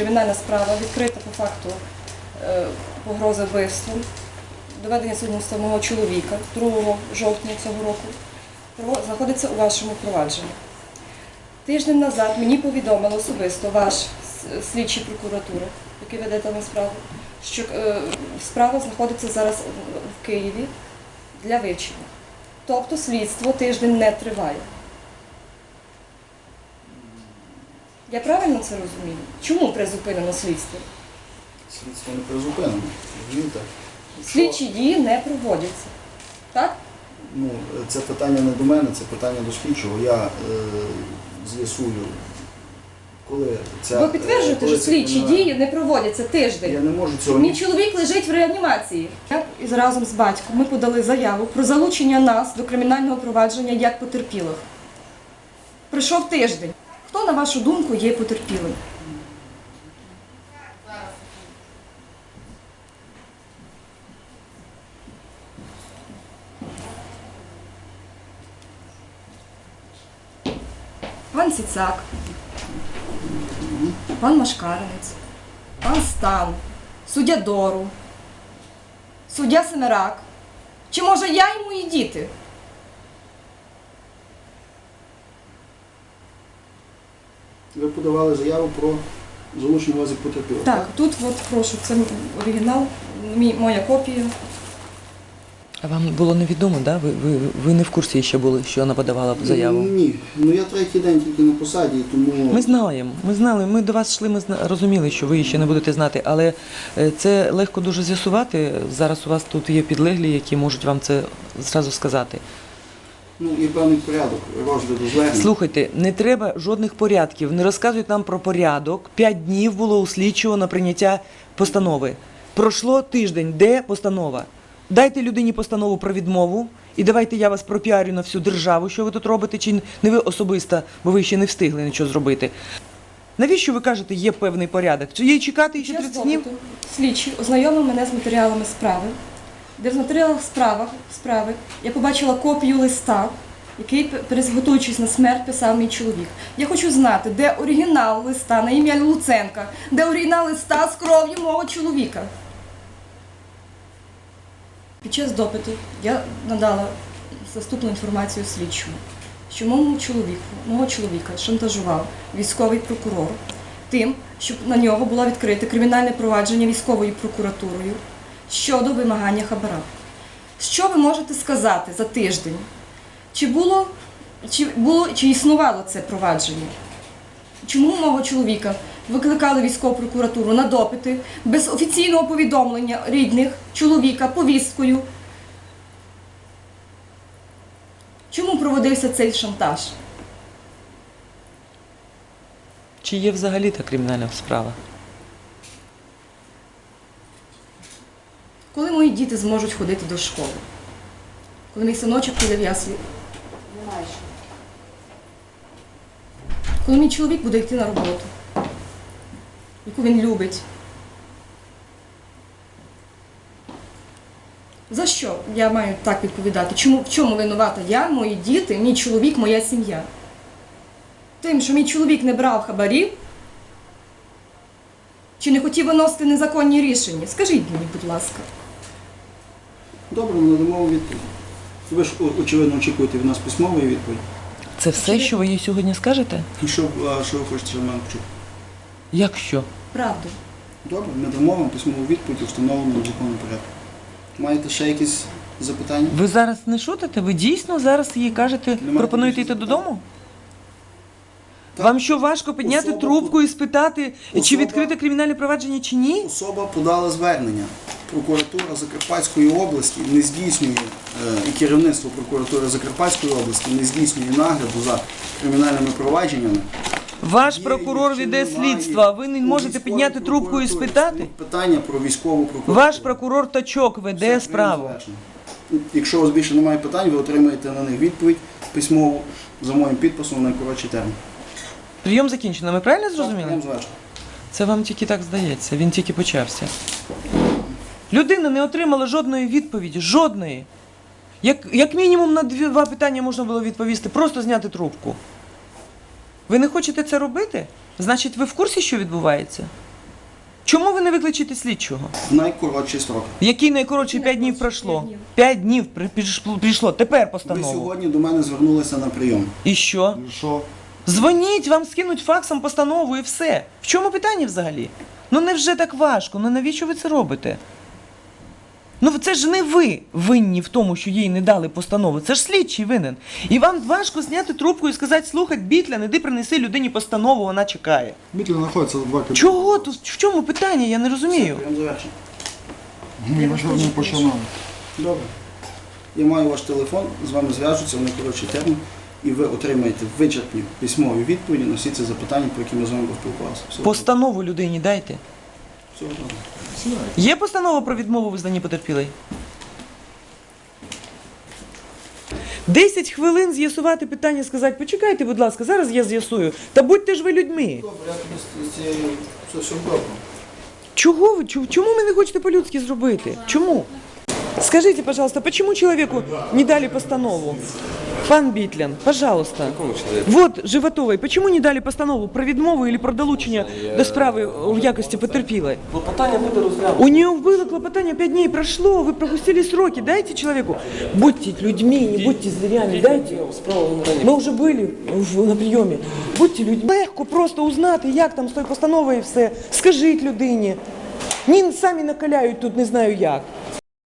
Кримінальна справа відкрита по факту е, погрози вбивством, доведення судимості мого чоловіка 2 жовтня цього року знаходиться у вашому провадженні. Тиждень назад мені повідомили особисто ваш слідчий прокуратури, який веде там справу, що е, справа знаходиться зараз в Києві для вивчення. Тобто слідство тиждень не триває. Я правильно це розумію? Чому призупинено слідство? Слідство не призупинено. Розумієте? Слідчі дії не проводяться. Так? Ну, це питання не до мене, це питання до слідчого. Я е, з'ясую, коли ця... Ви підтверджуєте, коли що ця слідчі кримінальна- дії не проводяться Я тиждень. не можу цього Мій чоловік лежить в реанімації. Я із разом з батьком ми подали заяву про залучення нас до кримінального провадження як потерпілих. Прийшов тиждень. Хто, на вашу думку, є потерпілим? Пан Сіцак, пан Машкаринець, пан Стан, суддя Дору, суддя Семерак. Чи може я і мої діти? Ви подавали заяву про залучення вас як потерпілого. Так, тут от прошу, це оригінал, мій, моя копія. А вам було невідомо, да? Ви, ви, ви не в курсі ще були, що вона подавала заяву? Ні. Ну я третій день тільки на посаді, тому Ми знаємо, ми знали, ми до вас йшли, ми зна- розуміли, що ви ще не будете знати, але е, це легко дуже з'ясувати. Зараз у вас тут є підлеглі, які можуть вам це зразу сказати. Ну, є певний порядок розгляду звернень. Слухайте, не треба жодних порядків. Не розказують нам про порядок. П'ять днів було у слідчого на прийняття постанови. Пройшло тиждень. Де постанова? Дайте людині постанову про відмову, і давайте я вас пропіарю на всю державу, що ви тут робите, чи не ви особисто, бо ви ще не встигли нічого зробити. Навіщо ви кажете, є певний порядок? Чи їй чекати ще Час 30 днів? Слідчий ознайомив мене з матеріалами справи, де в матеріалах справи, я побачила копію листа, який, перез- готуючись на смерть, писав мій чоловік. Я хочу знати, де оригінал листа на ім'я Луценка, де оригінал листа з кров'ю мого чоловіка. Під час допиту я надала заступну інформацію слідчому, що моєму чоловіку, мого чоловіка шантажував військовий прокурор тим, щоб на нього було відкрите кримінальне провадження військовою прокуратурою щодо вимагання хабара. Що ви можете сказати за тиждень? Чи було, чи було, чи існувало це провадження? Чому мого чоловіка викликали військову прокуратуру на допити без офіційного повідомлення рідних чоловіка повісткою? Чому проводився цей шантаж? Чи є взагалі та кримінальна справа? Коли мої діти зможуть ходити до школи? Коли мій синочок піде в яслі? Коли мій чоловік буде йти на роботу, яку він любить. За що я маю так відповідати? Чому, в чому винувата я, мої діти, мій чоловік, моя сім'я? Тим, що мій чоловік не брав хабарів, чи не хотів виносити незаконні рішення? Скажіть мені, будь ласка. Добре, ми надамо відповідь. Ви ж очевидно очікуєте від нас письмової відповіді. Це все, що ви їй сьогодні скажете? І що, а, що ви хочете від мене почути? Як що? Правду. Добре, ми дамо вам письмову відповідь у встановленому законом порядку. Маєте ще якісь запитання? Ви зараз не шутите? Ви дійсно зараз їй кажете, Немає пропонуєте більше йти додому? Вам що важко підняти Особа трубку і спитати, чи Особа- відкрите кримінальне провадження, чи ні? Особа подала звернення. Прокуратура Закарпатської області не здійснює, е, і керівництво прокуратури Закарпатської області не здійснює нагляду за кримінальними провадженнями. Ваш Є прокурор веде немає слідство, а ви не у можете військовій підняти трубку і прокуратурі. спитати? Стоїть Питання про військову прокуратуру. Ваш прокурор Тачок веде Все, справу. Якщо у вас більше немає питань, ви отримаєте на них відповідь письмову за моїм підписом на найкоротший термін. Прийом закінчено. Ми правильно зрозуміли? Це вам тільки так здається. Він тільки почався. Людина не отримала жодної відповіді. Жодної. Як, як мінімум на два питання можна було відповісти, просто зняти трубку. Ви не хочете це робити? Значить, ви в курсі, що відбувається? Чому ви не викличете слідчого? В найкоротші строки. Який найкоротший 5 днів пройшло? 5 днів прийшло. Тепер Ви сьогодні до мене звернулися на прийом. І що? Що? Дзвоніть, вам скинуть факсом постанову і все. В чому питання взагалі? Ну невже так важко? Ну навіщо ви це робите? Ну це ж не ви винні в тому, що їй не дали постанову. Це ж слідчий винен. І вам важко зняти трубку і сказати, слухай, Бітлян, іди принеси людині постанову, вона чекає. Бітлі знаходиться за два кілометри. Чого тут? В чому питання? Я не розумію. Прийом завершений. Ми вже не починали. Добре. Я маю ваш телефон, з вами зв'яжуться в найкоротший термін, і ви отримаєте вичерпні письмові відповіді на всі ці запитання, про які ми з вами поспілкувалися. Постанову людині дайте. Всього доброго. Є постанова про відмову визнанні потерпілої? Десять хвилин з'ясувати питання, сказати, почекайте, будь ласка, зараз я з'ясую. Та будьте ж ви людьми. Добре, я тобі з цією все, все добре. Чого ви? чу- Чому ви не хочете по-людськи зробити? Чому? Скажите, пожалуйста, почему человеку не дали постанову? Пан Бітлян, пожалуйста. Вот Животовой, почему не дали постанову про відмову или про долучення до справи в якості потерпілої? Клопотання буде розглянуто. У нее было клопотание 5 дней прошло, вы пропустили сроки. Дайте человеку. Будьте людьми, не будьте зверями. Дайте. Ми вже були в, на прийомі. Будьте людьми. Легко просто узнати, як там з тою постановою все. Скажіть людині. Ні, самі накаляють тут, не знаю як.